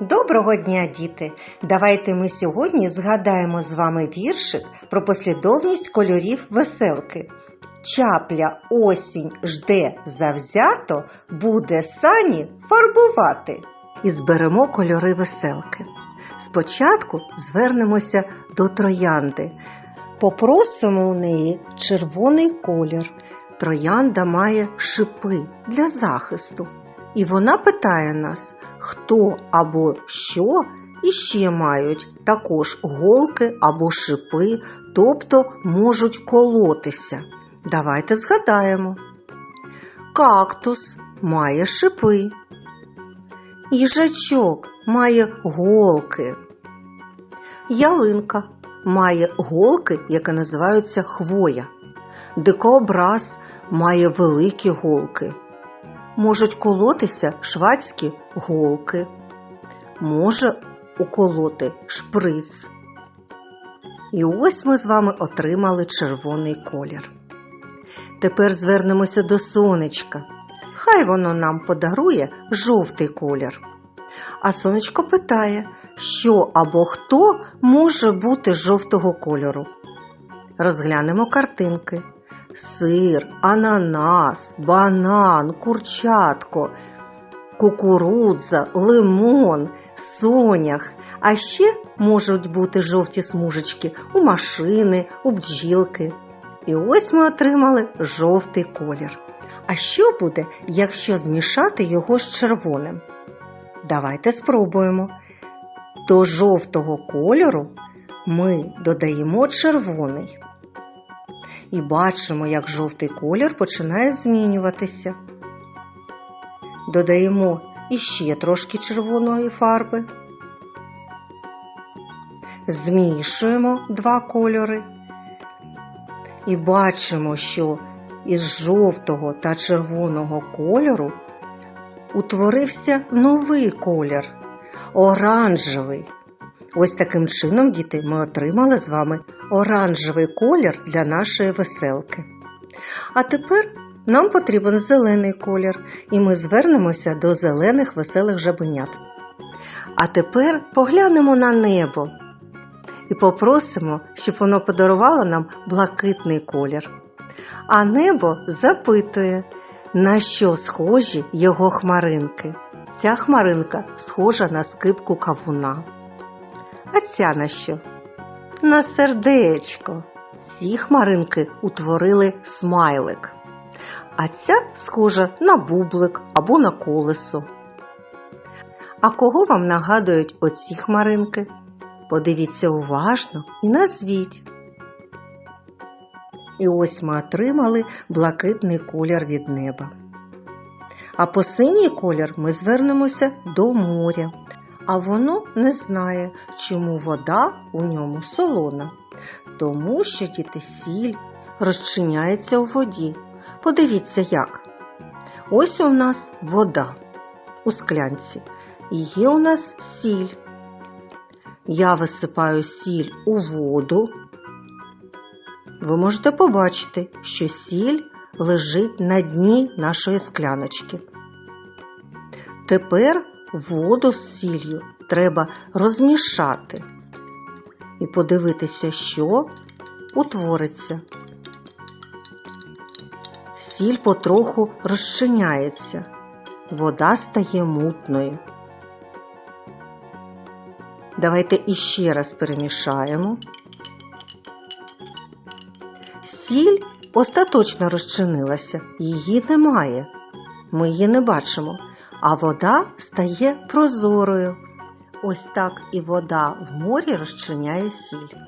Доброго дня, діти! Давайте ми сьогодні згадаємо з вами віршик про послідовність кольорів веселки. Чапля осінь жде завзято, буде сані фарбувати. І зберемо кольори веселки. Спочатку звернемося до троянди. Попросимо у неї червоний колір. Троянда має шипи для захисту. І вона питає нас, хто або що іще мають також голки або шипи, тобто можуть колотися. Давайте згадаємо. Кактус має шипи. Їжачок має голки. Ялинка має голки, які називаються хвоя. Дикообраз має великі голки. Можуть колотися швадські голки, може уколоти шприц. І ось ми з вами отримали червоний колір. Тепер звернемося до сонечка. Хай воно нам подарує жовтий колір. А сонечко питає, що або хто може бути жовтого кольору. Розглянемо картинки сир, ананас, банан, курчатко, кукурудза, лимон, сонях. А ще можуть бути жовті смужечки у машини, у бджілки. І ось ми отримали жовтий колір. А що буде, якщо змішати його з червоним? Давайте спробуємо. До жовтого кольору ми додаємо червоний і бачимо, як жовтий колір починає змінюватися. Додаємо іще трошки червоної фарби, змішуємо два кольори і бачимо, що із жовтого та червоного кольору утворився новий колір оранжевий. Ось таким чином, діти, ми отримали з вами оранжевий колір для нашої веселки. А тепер нам потрібен зелений колір, і ми звернемося до зелених веселих жабенят. А тепер поглянемо на небо і попросимо, щоб воно подарувало нам блакитний колір. А небо запитує, на що схожі його хмаринки. Ця хмаринка схожа на скипку кавуна. А ця на що? На сердечко. Ці хмаринки утворили смайлик. А ця схожа на бублик або на колесо. А кого вам нагадують оці хмаринки? Подивіться уважно і назвіть. І ось ми отримали блакитний колір від неба. А по синій колір ми звернемося до моря а воно не знає, чому вода у ньому солона. Тому що діти сіль розчиняється у воді. Подивіться як. Ось у нас вода у склянці. І є у нас сіль. Я висипаю сіль у воду. Ви можете побачити, що сіль лежить на дні нашої скляночки. Тепер воду з сіллю треба розмішати і подивитися, що утвориться. Сіль потроху розчиняється, вода стає мутною. Давайте іще раз перемішаємо. Сіль остаточно розчинилася, її немає. Ми її не бачимо а вода стає прозорою. Ось так і вода в морі розчиняє сіль.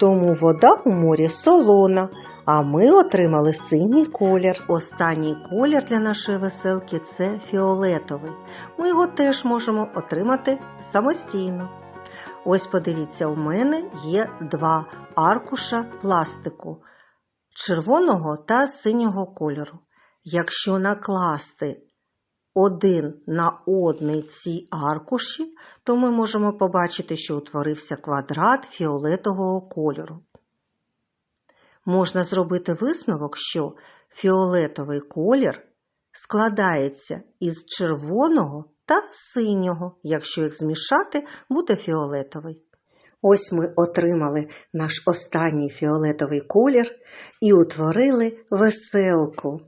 Тому вода у морі солона, а ми отримали синій колір. Останній колір для нашої веселки це фіолетовий. Ми його теж можемо отримати самостійно. Ось подивіться, у мене є два аркуша пластику червоного та синього кольору. Якщо накласти один на одний ці аркуші, то ми можемо побачити, що утворився квадрат фіолетового кольору. Можна зробити висновок, що фіолетовий колір складається із червоного та синього, якщо їх змішати, буде фіолетовий. Ось ми отримали наш останній фіолетовий колір і утворили веселку.